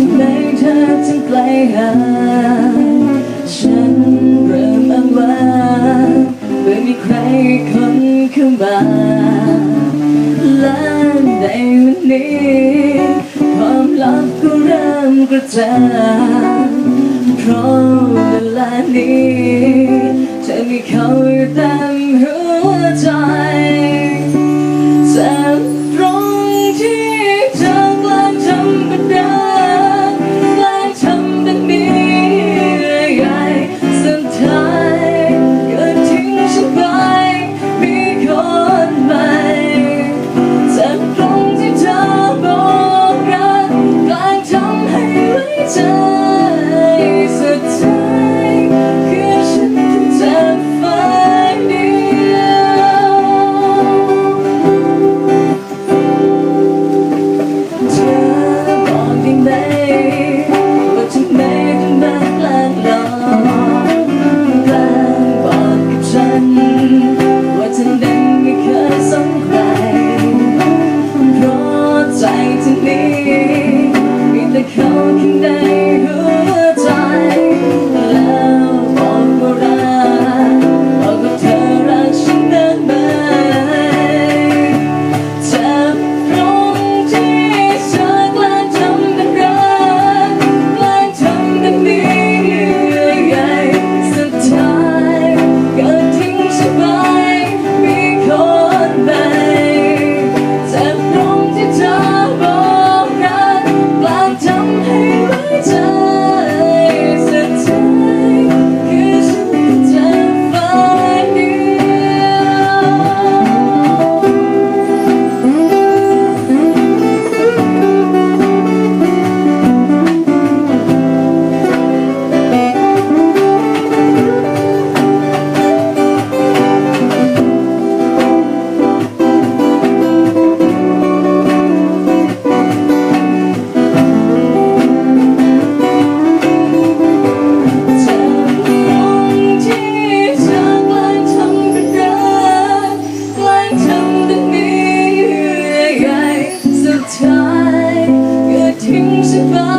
ถึงไหเธอถึงไกลห่างฉันเริ่มอ้างว้างไม่มีใครคนเข้ามาและในวันนี้ความลับก็เริ่มกระจายเพราะเวลานี้เธอมีเขาอยู่แต่ survive